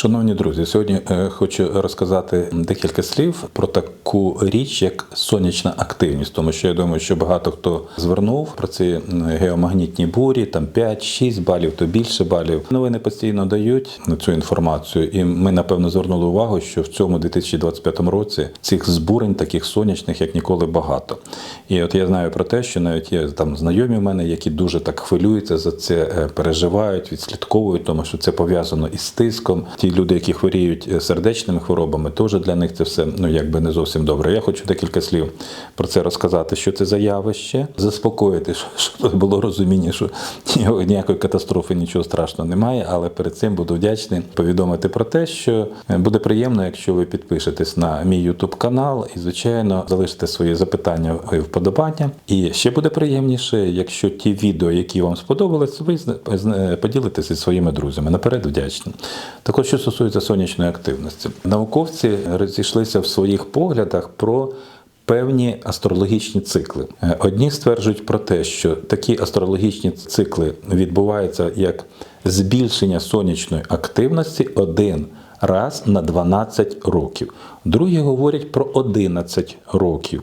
Шановні друзі, сьогодні е, хочу розказати декілька слів про таку річ, як сонячна активність, тому що я думаю, що багато хто звернув про ці геомагнітні бурі, там 5-6 балів, то більше балів. Новини постійно дають цю інформацію, і ми напевно звернули увагу, що в цьому 2025 році цих збурень, таких сонячних, як ніколи, багато. І от я знаю про те, що навіть є там знайомі в мене, які дуже так хвилюються за це, е, переживають, відслідковують, тому що це пов'язано із тиском. Ті люди, які хворіють е, сердечними хворобами, теж для них це все ну якби не зовсім добре. Я хочу декілька слів про це розказати, що це за явище, заспокоїти, щоб- було розуміння, що ніякої катастрофи, нічого страшного немає. Але перед цим буду вдячний повідомити про те, що е, буде приємно, якщо ви підпишетесь на мій YouTube канал і, звичайно, залишите свої запитання і вподобання. І ще буде приємніше, якщо ті відео, які вам сподобались, ви поділитеся зі своїми друзями. Наперед вдячний. Також що стосується сонячної активності, науковці розійшлися в своїх поглядах про. Певні астрологічні цикли. Е, Одні стверджують про те, що такі астрологічні цикли відбуваються як збільшення сонячної активності один раз на 12 років. Другі говорять про 11 років.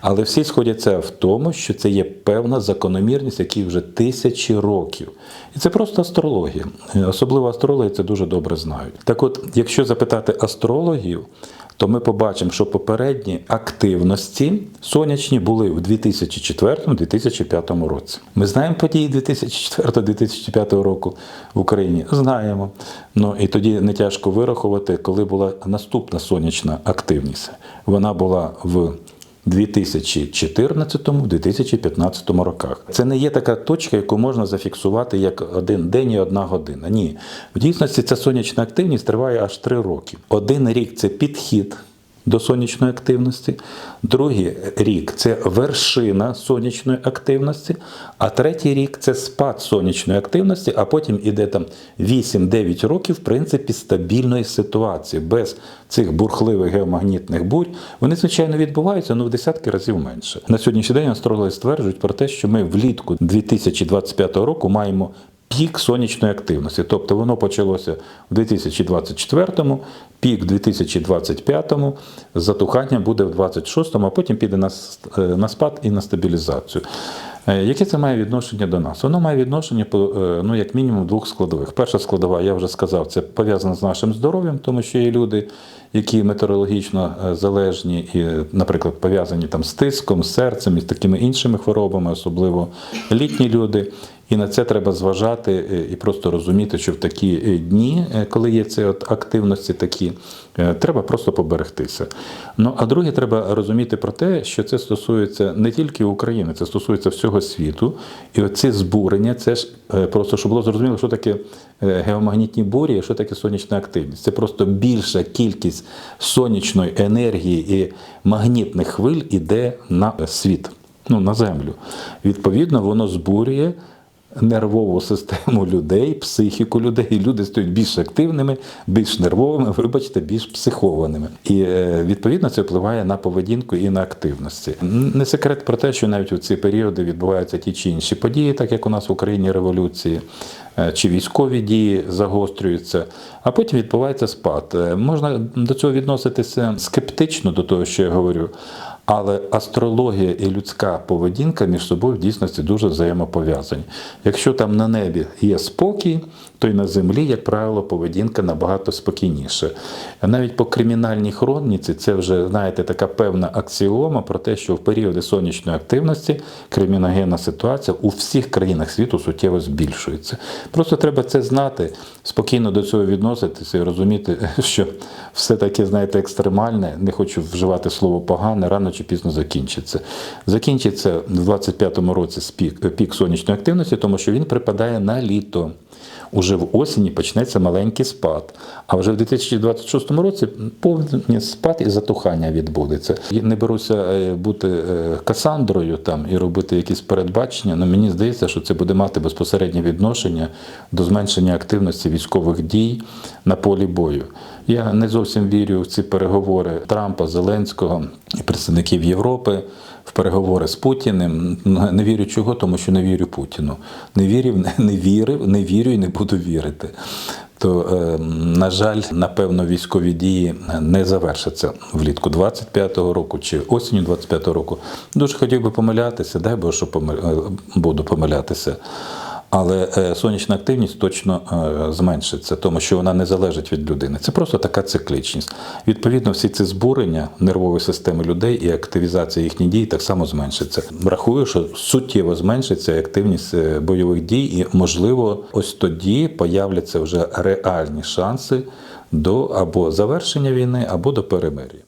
Але всі сходяться в тому, що це є певна закономірність, якій вже тисячі років. І це просто астрологія. Особливо астрологи це дуже добре знають. Так от, якщо запитати астрологів, то ми побачимо, що попередні активності сонячні були в 2004-2005 році. Ми знаємо події 2004-2005 року в Україні. Знаємо. Ну і тоді не тяжко вирахувати, коли була наступна сонячна активність. Вона була в 2014-2015 роках. Це не є така точка, яку можна зафіксувати як один день і одна година. Ні. В дійсності ця сонячна активність триває аж три роки. Один рік це підхід. До сонячної активності, другий рік це вершина сонячної активності, а третій рік це спад сонячної активності, а потім іде там 8-9 років, в принципі, стабільної ситуації, без цих бурхливих геомагнітних бурь. Вони, звичайно, відбуваються, але в десятки разів менше. На сьогоднішній день астрологи стверджують про те, що ми влітку 2025 року маємо пік сонячної активності. Тобто воно почалося в 2024-му, пік в 2025-му, затухання буде в 26-му, а потім піде на, е, на спад і на стабілізацію. Е, Яке це має відношення до нас? Воно має відношення е, ну, як мінімум двох складових. Перша складова, я вже сказав, це пов'язано з нашим здоров'ям, тому що є люди, які метеорологічно залежні і, наприклад, пов'язані там з тиском, з серцем і з такими іншими хворобами, особливо літні люди. І на це треба зважати е, і просто розуміти, що в такі е, дні, е, коли є ці от активності такі, треба просто поберегтися. Ну а друге, треба розуміти про те, що це стосується не тільки України, це стосується всього світу. І оці збурення, це ж просто щоб було зрозуміло, що таке геомагнітні бурі, що таке сонячна активність. Це просто більша кількість сонячної енергії і магнітних хвиль іде на світ, ну на землю. Відповідно, воно збурює нервову систему людей, психіку людей. Люди стають більш активними, більш нервовими, вибачте, більш психованими. І е, відповідно це впливає на поведінку і на активності. Не секрет про те, що навіть у ці періоди відбуваються ті чи інші події, так як у нас в Україні революції. е, Чи військові дії загострюються, а потім відбувається спад. Е, Можна до цього відноситися скептично до того, що я говорю, але астрологія і людська поведінка між собою в дійсності дуже взаємопов'язані. Якщо там на небі є спокій, то й на землі, як правило, поведінка набагато спокійніша. Навіть по кримінальній хроніці це вже, знаєте, така певна аксіома про те, що в періоди сонячної активності криміногенна ситуація у всіх країнах світу суттєво збільшується. Просто треба це знати, спокійно до цього відноситися і розуміти, що все таке, знаєте, екстремальне, не хочу вживати слово погане, рано чи пізно закінчиться. Закінчиться в 25-му році спік- пік сонячної активності, тому що він припадає на літо. Уже в осені почнеться маленький спад. А вже в 2026 році повний спад і затухання відбудеться. Я не беруся е, бути е, Касандрою там і робити якісь передбачення, але мені здається, що це буде мати безпосереднє відношення до зменшення активності військових дій на полі бою. Я не зовсім вірю в ці переговори Трампа, Зеленського і представників Європи в переговори з Путіним. Не вірю чого, тому що не вірю Путіну. Не вірив, не вірив, не вірю і не буду вірити. то, е, на жаль, напевно, військові дії не завершаться влітку 25-го року чи осінню 25-го року. Дуже хотів би помилятися, дай Боже, що помил- е, буду помилятися. Але е, сонячна активність точно е, зменшиться, тому що вона не залежить від людини. Це просто така циклічність. Відповідно, всі ці збурення нервової системи людей і активізація їхніх дій так само зменшиться. Рахую, що суттєво зменшиться активність е, бойових дій, і можливо, ось тоді появляться вже реальні шанси до або завершення війни, або до перемир'я.